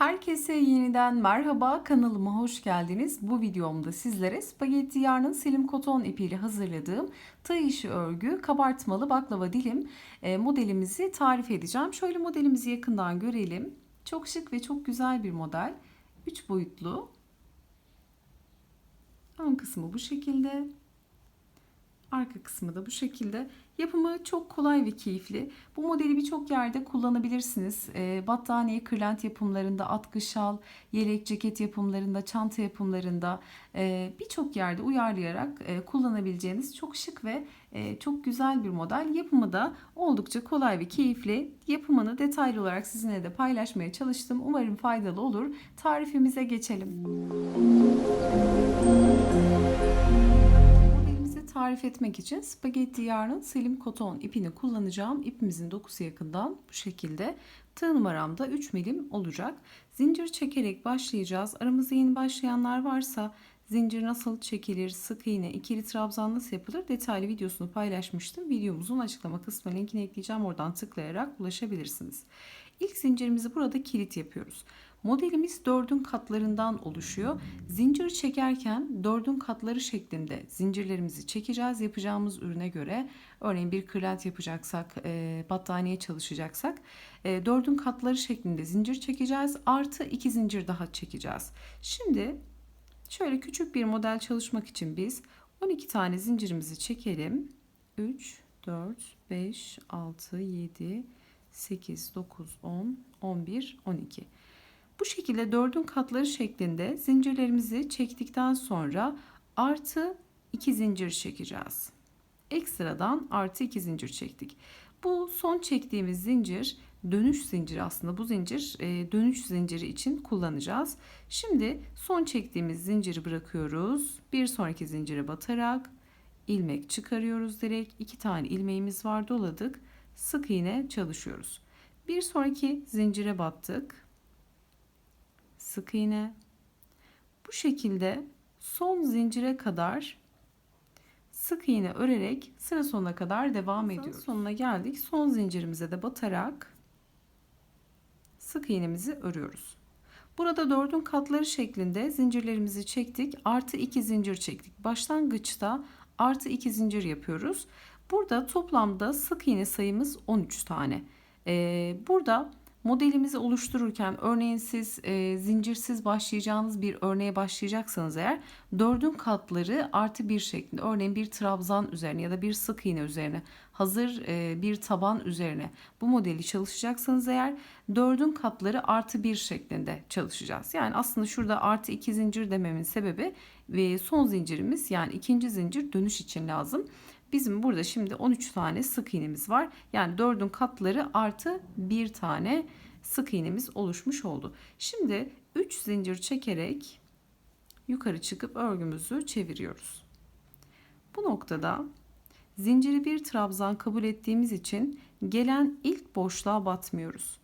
Herkese yeniden merhaba kanalıma hoş geldiniz. Bu videomda sizlere spagetti yarnın silim koton ipiyle hazırladığım tığ işi örgü kabartmalı baklava dilim e, modelimizi tarif edeceğim. Şöyle modelimizi yakından görelim. Çok şık ve çok güzel bir model. 3 boyutlu. Ön kısmı bu şekilde. Arka kısmı da bu şekilde. Yapımı çok kolay ve keyifli. Bu modeli birçok yerde kullanabilirsiniz. E, battaniye, kırlent yapımlarında, atkı şal, yelek, ceket yapımlarında, çanta yapımlarında e, birçok yerde uyarlayarak e, kullanabileceğiniz çok şık ve e, çok güzel bir model. Yapımı da oldukça kolay ve keyifli. Yapımını detaylı olarak sizinle de paylaşmaya çalıştım. Umarım faydalı olur. Tarifimize geçelim. Tarif etmek için spagetti yarnın selim koton ipini kullanacağım. İpimizin dokusu yakından bu şekilde. Tığ numaramda 3 milim olacak. Zincir çekerek başlayacağız. Aramızda yeni başlayanlar varsa zincir nasıl çekilir, sık iğne, ikili trabzan nasıl yapılır detaylı videosunu paylaşmıştım. Videomuzun açıklama kısmına linkini ekleyeceğim. Oradan tıklayarak ulaşabilirsiniz. İlk zincirimizi burada kilit yapıyoruz. Modelimiz dördün katlarından oluşuyor. Zincir çekerken dördün katları şeklinde zincirlerimizi çekeceğiz yapacağımız ürüne göre. Örneğin bir kırlent yapacaksak, e, battaniye çalışacaksak e, dördün katları şeklinde zincir çekeceğiz. Artı iki zincir daha çekeceğiz. Şimdi şöyle küçük bir model çalışmak için biz 12 tane zincirimizi çekelim. 3, 4, 5, 6, 7, 8, 9, 10, 11, 12. Bu şekilde dördün katları şeklinde zincirlerimizi çektikten sonra artı iki zincir çekeceğiz. Ekstradan artı iki zincir çektik. Bu son çektiğimiz zincir dönüş zinciri aslında bu zincir e, dönüş zinciri için kullanacağız. Şimdi son çektiğimiz zinciri bırakıyoruz. Bir sonraki zincire batarak ilmek çıkarıyoruz direkt. iki tane ilmeğimiz var doladık. Sık iğne çalışıyoruz. Bir sonraki zincire battık sık iğne. Bu şekilde son zincire kadar sık iğne örerek sıra sonuna kadar devam ediyoruz. Sonuna geldik. Son zincirimize de batarak sık iğnemizi örüyoruz. Burada dördün katları şeklinde zincirlerimizi çektik. Artı iki zincir çektik. Başlangıçta artı iki zincir yapıyoruz. Burada toplamda sık iğne sayımız 13 tane. Ee, burada Modelimizi oluştururken örneğin siz e, zincirsiz başlayacağınız bir örneğe başlayacaksanız eğer dördün katları artı bir şeklinde örneğin bir trabzan üzerine ya da bir sık iğne üzerine hazır e, bir taban üzerine bu modeli çalışacaksanız eğer dördün katları artı bir şeklinde çalışacağız. Yani aslında şurada artı iki zincir dememin sebebi ve son zincirimiz yani ikinci zincir dönüş için lazım. Bizim burada şimdi 13 tane sık iğnemiz var. Yani 4'ün katları artı bir tane sık iğnemiz oluşmuş oldu. Şimdi 3 zincir çekerek yukarı çıkıp örgümüzü çeviriyoruz. Bu noktada zinciri bir trabzan kabul ettiğimiz için gelen ilk boşluğa batmıyoruz.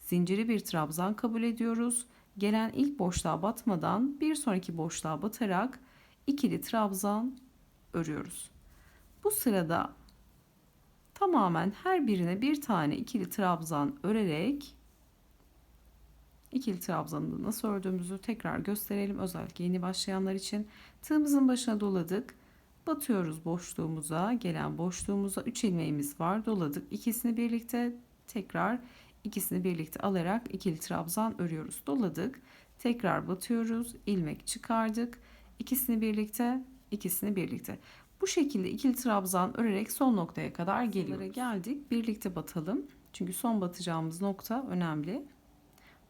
Zinciri bir trabzan kabul ediyoruz. Gelen ilk boşluğa batmadan bir sonraki boşluğa batarak ikili trabzan örüyoruz. Bu sırada tamamen her birine bir tane ikili trabzan örerek ikili trabzanı nasıl ördüğümüzü tekrar gösterelim. Özellikle yeni başlayanlar için tığımızın başına doladık. Batıyoruz boşluğumuza, gelen boşluğumuza 3 ilmeğimiz var. Doladık. İkisini birlikte tekrar ikisini birlikte alarak ikili trabzan örüyoruz. Doladık. Tekrar batıyoruz. ilmek çıkardık. İkisini birlikte, ikisini birlikte. Bu şekilde ikili trabzan örerek son noktaya kadar geliyoruz. geldik. Birlikte batalım. Çünkü son batacağımız nokta önemli.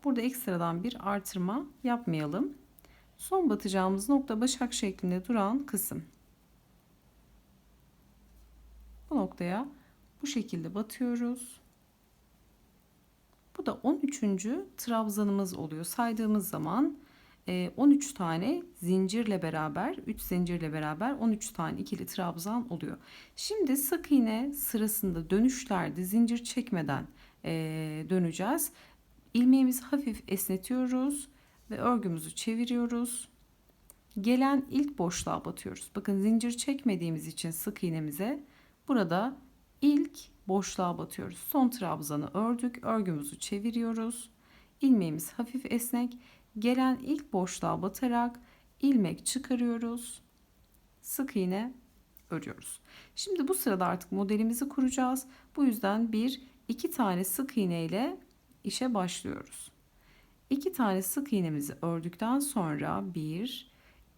Burada ekstradan bir artırma yapmayalım. Son batacağımız nokta başak şeklinde duran kısım. Bu noktaya bu şekilde batıyoruz. Bu da 13. trabzanımız oluyor. Saydığımız zaman 13 ee, tane zincirle beraber 3 zincirle beraber 13 tane ikili trabzan oluyor. Şimdi sık iğne sırasında dönüşlerde zincir çekmeden e, döneceğiz. İlmeğimizi hafif esnetiyoruz ve örgümüzü çeviriyoruz. Gelen ilk boşluğa batıyoruz. Bakın zincir çekmediğimiz için sık iğnemize burada ilk boşluğa batıyoruz. Son trabzanı ördük. Örgümüzü çeviriyoruz. ilmeğimiz hafif esnek. Gelen ilk boşluğa batarak ilmek çıkarıyoruz. Sık iğne örüyoruz. Şimdi bu sırada artık modelimizi kuracağız. Bu yüzden bir iki tane sık iğne ile işe başlıyoruz. İki tane sık iğnemizi ördükten sonra bir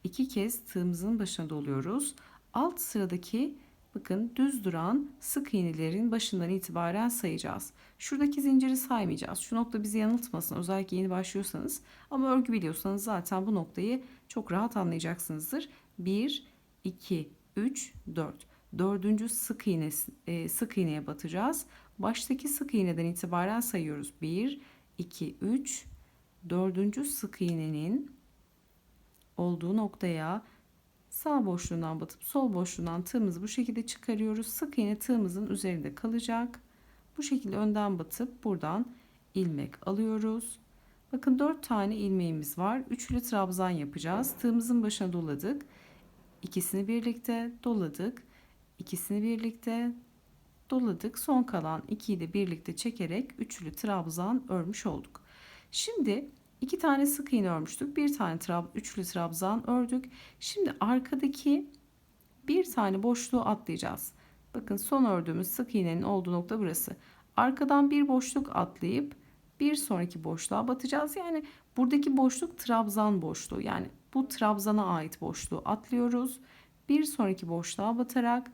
iki kez tığımızın başına doluyoruz. Alt sıradaki bakın düz duran sık iğnelerin başından itibaren sayacağız. Şuradaki zinciri saymayacağız. Şu nokta bizi yanıltmasın özellikle yeni başlıyorsanız. Ama örgü biliyorsanız zaten bu noktayı çok rahat anlayacaksınızdır. 1, 2, 3, 4. Dördüncü sık iğne, e, sık iğneye batacağız. Baştaki sık iğneden itibaren sayıyoruz. 1, 2, 3, dördüncü sık iğnenin olduğu noktaya sağ boşluğundan batıp sol boşluğundan tığımızı bu şekilde çıkarıyoruz. Sık iğne tığımızın üzerinde kalacak. Bu şekilde önden batıp buradan ilmek alıyoruz. Bakın 4 tane ilmeğimiz var. Üçlü trabzan yapacağız. Tığımızın başına doladık. İkisini birlikte doladık. İkisini birlikte doladık. Son kalan ikiyi de birlikte çekerek üçlü trabzan örmüş olduk. Şimdi iki tane sık iğne örmüştük. Bir tane trab üçlü trabzan ördük. Şimdi arkadaki bir tane boşluğu atlayacağız. Bakın son ördüğümüz sık iğnenin olduğu nokta burası. Arkadan bir boşluk atlayıp bir sonraki boşluğa batacağız. Yani buradaki boşluk trabzan boşluğu. Yani bu trabzana ait boşluğu atlıyoruz. Bir sonraki boşluğa batarak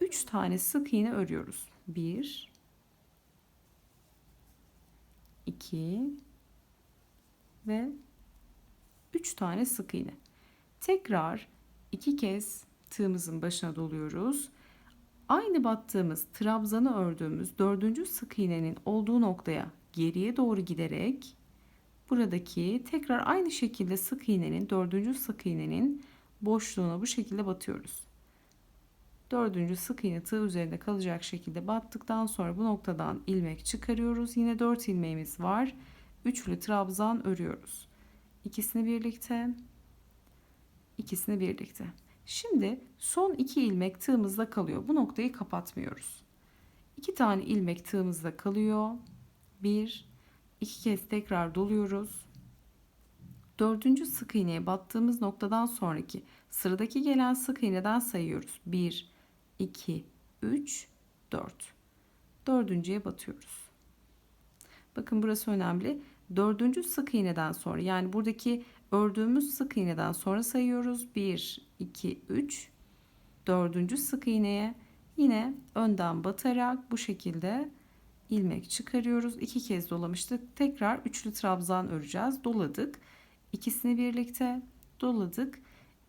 3 tane sık iğne örüyoruz. 1 2 ve 3 tane sık iğne. Tekrar iki kez tığımızın başına doluyoruz. Aynı battığımız trabzanı ördüğümüz dördüncü sık iğnenin olduğu noktaya geriye doğru giderek buradaki tekrar aynı şekilde sık iğnenin dördüncü sık iğnenin boşluğuna bu şekilde batıyoruz. Dördüncü sık iğne tığ üzerinde kalacak şekilde battıktan sonra bu noktadan ilmek çıkarıyoruz. Yine dört ilmeğimiz var. Üçlü trabzan örüyoruz. İkisini birlikte, ikisini birlikte. Şimdi son iki ilmek tığımızda kalıyor. Bu noktayı kapatmıyoruz. İki tane ilmek tığımızda kalıyor. Bir, iki kez tekrar doluyoruz. Dördüncü sık iğneye battığımız noktadan sonraki sıradaki gelen sık iğneden sayıyoruz. 1, 2, 3, 4. Dördüncüye batıyoruz. Bakın burası önemli. Dördüncü sık iğneden sonra yani buradaki ördüğümüz sık iğneden sonra sayıyoruz. 1, 2, 3. Dördüncü sık iğneye yine önden batarak bu şekilde ilmek çıkarıyoruz. İki kez dolamıştık. Tekrar üçlü trabzan öreceğiz. Doladık. İkisini birlikte doladık.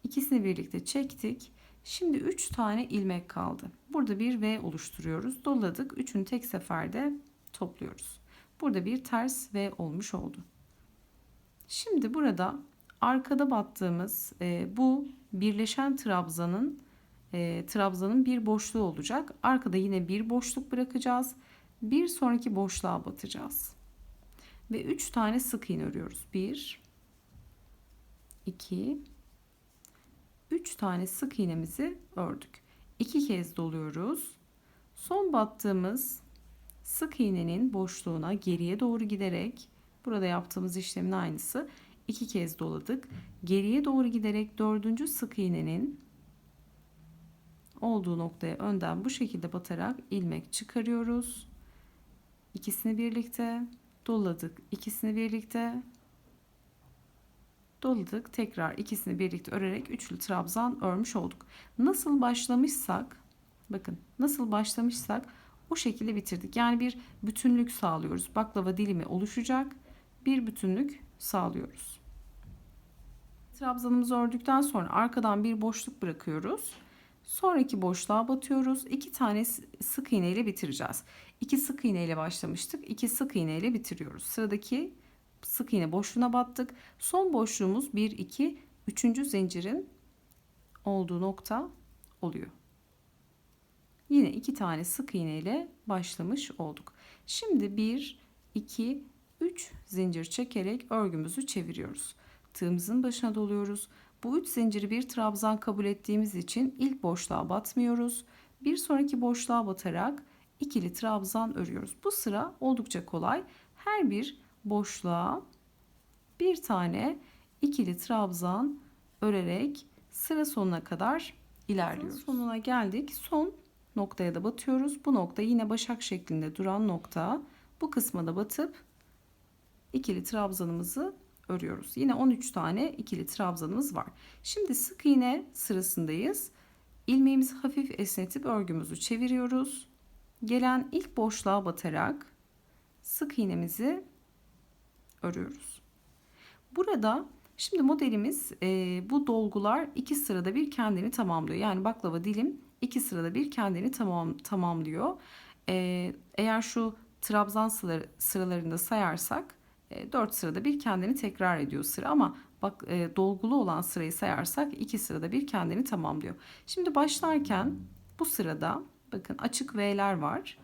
İkisini birlikte çektik. Şimdi 3 tane ilmek kaldı. Burada bir V oluşturuyoruz. Doladık. Üçünü tek seferde topluyoruz. Burada bir ters V olmuş oldu. Şimdi burada arkada battığımız e, bu birleşen trabzanın e, trabzanın bir boşluğu olacak. Arkada yine bir boşluk bırakacağız. Bir sonraki boşluğa batacağız. Ve 3 tane sık iğne örüyoruz. 1 2 3 tane sık iğnemizi ördük. 2 kez doluyoruz. Son battığımız sık iğnenin boşluğuna geriye doğru giderek burada yaptığımız işlemin aynısı. 2 kez doladık. Geriye doğru giderek dördüncü sık iğnenin olduğu noktaya önden bu şekilde batarak ilmek çıkarıyoruz. İkisini birlikte doladık. İkisini birlikte doladık. Tekrar ikisini birlikte örerek üçlü trabzan örmüş olduk. Nasıl başlamışsak bakın nasıl başlamışsak o şekilde bitirdik. Yani bir bütünlük sağlıyoruz. Baklava dilimi oluşacak. Bir bütünlük sağlıyoruz. Trabzanımızı ördükten sonra arkadan bir boşluk bırakıyoruz. Sonraki boşluğa batıyoruz. İki tane sık iğne ile bitireceğiz. İki sık iğne ile başlamıştık. İki sık iğne ile bitiriyoruz. Sıradaki sık iğne boşluğuna battık. Son boşluğumuz 1 2 3. zincirin olduğu nokta oluyor. Yine iki tane sık iğne ile başlamış olduk. Şimdi 1 2 3 zincir çekerek örgümüzü çeviriyoruz. Tığımızın başına doluyoruz. Bu üç zinciri bir trabzan kabul ettiğimiz için ilk boşluğa batmıyoruz. Bir sonraki boşluğa batarak ikili trabzan örüyoruz. Bu sıra oldukça kolay. Her bir boşluğa bir tane ikili trabzan örerek sıra sonuna kadar ilerliyoruz. Sonuna geldik. Son noktaya da batıyoruz. Bu nokta yine başak şeklinde duran nokta. Bu kısma da batıp ikili trabzanımızı örüyoruz. Yine 13 tane ikili trabzanımız var. Şimdi sık iğne sırasındayız. İlmeğimizi hafif esnetip örgümüzü çeviriyoruz. Gelen ilk boşluğa batarak sık iğnemizi örüyoruz. Burada şimdi modelimiz e, bu dolgular iki sırada bir kendini tamamlıyor. Yani baklava dilim iki sırada bir kendini tamam tamamlıyor. E, eğer şu trabzan sıralarında sayarsak e, 4 sırada bir kendini tekrar ediyor sıra ama bak e, dolgulu olan sırayı sayarsak iki sırada bir kendini tamamlıyor. Şimdi başlarken bu sırada bakın açık V'ler var.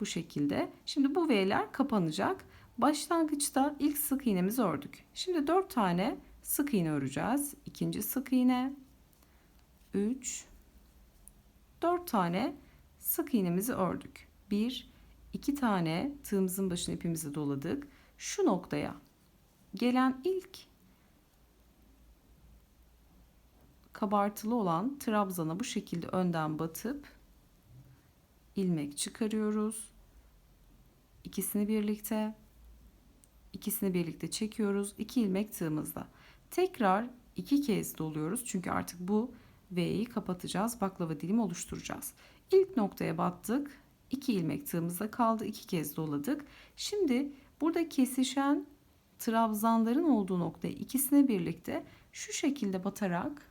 Bu şekilde. Şimdi bu V'ler kapanacak. Başlangıçta ilk sık iğnemizi ördük. Şimdi 4 tane sık iğne öreceğiz. İkinci sık iğne 3 4 tane sık iğnemizi ördük. 1 2 tane tığımızın başına ipimizi doladık. Şu noktaya gelen ilk kabartılı olan trabzana bu şekilde önden batıp ilmek çıkarıyoruz. İkisini birlikte ikisini birlikte çekiyoruz. 2 ilmek tığımızla. Tekrar iki kez doluyoruz. Çünkü artık bu V'yi kapatacağız. Baklava dilimi oluşturacağız. İlk noktaya battık. 2 ilmek tığımızda kaldı. 2 kez doladık. Şimdi burada kesişen trabzanların olduğu noktaya ikisini birlikte şu şekilde batarak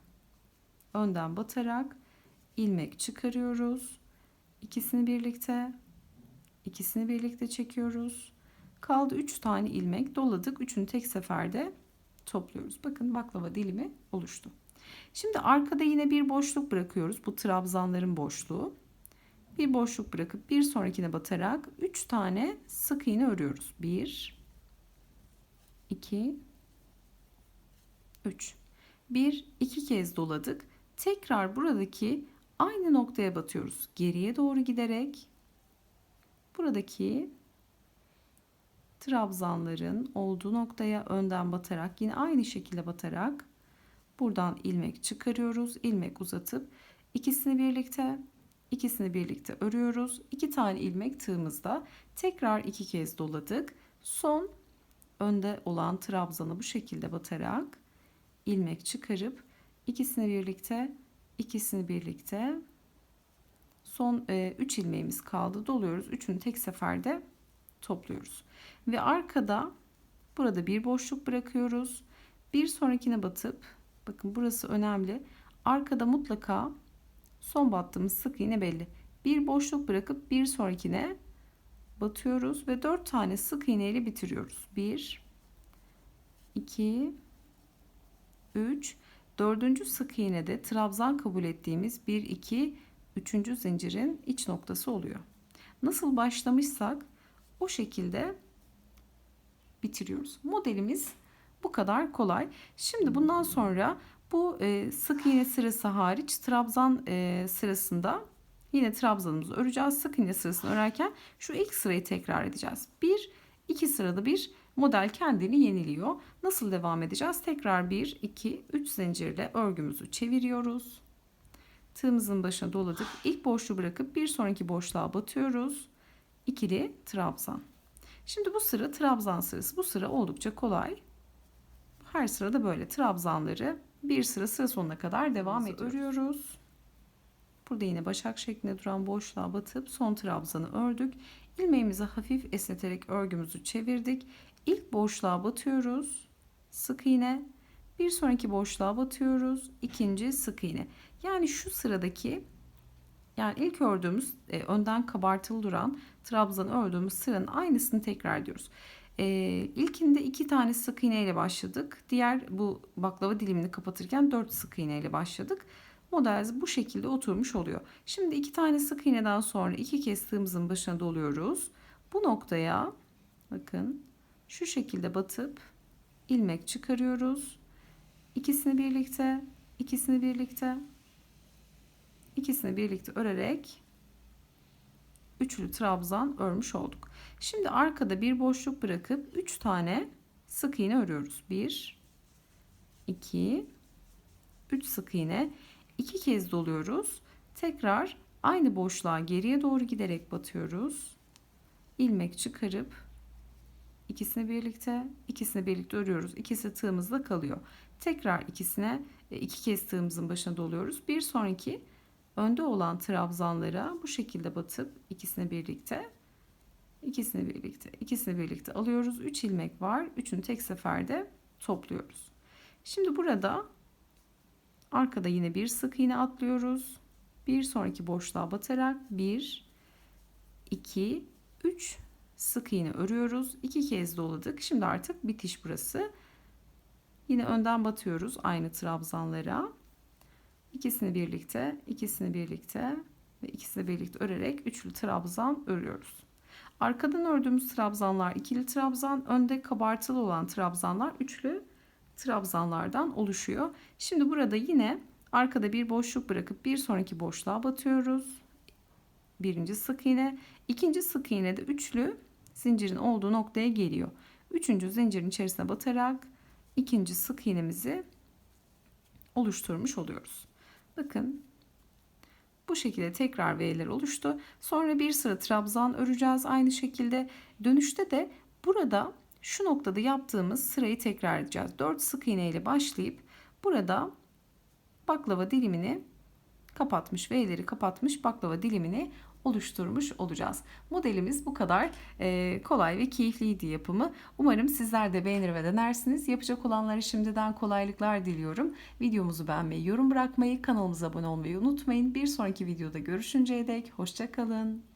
önden batarak ilmek çıkarıyoruz. İkisini birlikte ikisini birlikte çekiyoruz. Kaldı 3 tane ilmek doladık. Üçünü tek seferde topluyoruz. Bakın baklava dilimi oluştu. Şimdi arkada yine bir boşluk bırakıyoruz. Bu trabzanların boşluğu. Bir boşluk bırakıp bir sonrakine batarak 3 tane sık iğne örüyoruz. 1 2 3 1 2 kez doladık. Tekrar buradaki aynı noktaya batıyoruz. Geriye doğru giderek buradaki trabzanların olduğu noktaya önden batarak yine aynı şekilde batarak buradan ilmek çıkarıyoruz. ilmek uzatıp ikisini birlikte ikisini birlikte örüyoruz. İki tane ilmek tığımızda tekrar iki kez doladık. Son önde olan trabzanı bu şekilde batarak ilmek çıkarıp ikisini birlikte ikisini birlikte son 3 e, ilmeğimiz kaldı. Doluyoruz. Üçünü tek seferde topluyoruz. Ve arkada burada bir boşluk bırakıyoruz. Bir sonrakine batıp bakın burası önemli. Arkada mutlaka son battığımız sık iğne belli. Bir boşluk bırakıp bir sonrakine batıyoruz ve 4 tane sık iğne ile bitiriyoruz. 1 2 3 Dördüncü sık iğnede trabzan kabul ettiğimiz 1 2 3. zincirin iç noktası oluyor. Nasıl başlamışsak o şekilde bitiriyoruz. Modelimiz bu kadar kolay. Şimdi bundan sonra bu e, sık iğne sırası hariç trabzan e, sırasında yine trabzanımızı öreceğiz. Sık iğne sırasını örerken şu ilk sırayı tekrar edeceğiz. Bir, iki sırada bir model kendini yeniliyor. Nasıl devam edeceğiz? Tekrar 1, 2, 3 zincirle örgümüzü çeviriyoruz. Tığımızın başına doladık. İlk boşluğu bırakıp bir sonraki boşluğa batıyoruz. İkili trabzan. Şimdi bu sıra trabzan sırası. Bu sıra oldukça kolay. Her sırada böyle trabzanları bir sıra sıra sonuna kadar devam ediyoruz. Örüyoruz. Burada yine başak şeklinde duran boşluğa batıp son trabzanı ördük. İlmeğimizi hafif esneterek örgümüzü çevirdik. İlk boşluğa batıyoruz. Sık iğne. Bir sonraki boşluğa batıyoruz. İkinci sık iğne. Yani şu sıradaki yani ilk ördüğümüz e, önden kabartılı duran trabzan ördüğümüz sıranın aynısını tekrar ediyoruz. E, ilkinde iki tane sık iğne ile başladık. Diğer bu baklava dilimini kapatırken dört sık iğne ile başladık. Model bu şekilde oturmuş oluyor. Şimdi iki tane sık iğneden sonra iki kez tığımızın başına doluyoruz. Bu noktaya bakın şu şekilde batıp ilmek çıkarıyoruz. İkisini birlikte, ikisini birlikte, ikisini birlikte örerek üçlü trabzan örmüş olduk. Şimdi arkada bir boşluk bırakıp 3 tane sık iğne örüyoruz. 1 2 3 sık iğne. 2 kez doluyoruz. Tekrar aynı boşluğa geriye doğru giderek batıyoruz. ilmek çıkarıp ikisini birlikte ikisini birlikte örüyoruz. İkisi tığımızda kalıyor. Tekrar ikisine e, iki kez tığımızın başına doluyoruz. Bir sonraki önde olan trabzanlara bu şekilde batıp ikisini birlikte ikisini birlikte ikisini birlikte alıyoruz. 3 ilmek var. Üçünü tek seferde topluyoruz. Şimdi burada arkada yine bir sık iğne atlıyoruz. Bir sonraki boşluğa batarak 1 2 3 sık iğne örüyoruz. İki kez doladık. Şimdi artık bitiş burası. Yine önden batıyoruz aynı trabzanlara. İkisini birlikte, ikisini birlikte ve ikisini birlikte örerek üçlü trabzan örüyoruz. Arkadan ördüğümüz trabzanlar ikili trabzan, önde kabartılı olan trabzanlar üçlü trabzanlardan oluşuyor. Şimdi burada yine arkada bir boşluk bırakıp bir sonraki boşluğa batıyoruz. Birinci sık iğne, ikinci sık iğne de üçlü zincirin olduğu noktaya geliyor. Üçüncü zincirin içerisine batarak ikinci sık iğnemizi oluşturmuş oluyoruz. Bakın bu şekilde tekrar V'ler oluştu. Sonra bir sıra trabzan öreceğiz aynı şekilde. Dönüşte de burada şu noktada yaptığımız sırayı tekrar edeceğiz. 4 sık iğne ile başlayıp burada baklava dilimini kapatmış, V'leri kapatmış baklava dilimini oluşturmuş olacağız. Modelimiz bu kadar e, kolay ve keyifliydi yapımı. Umarım sizler de beğenir ve denersiniz. Yapacak olanlara şimdiden kolaylıklar diliyorum. Videomuzu beğenmeyi, yorum bırakmayı, kanalımıza abone olmayı unutmayın. Bir sonraki videoda görüşünceye dek hoşçakalın.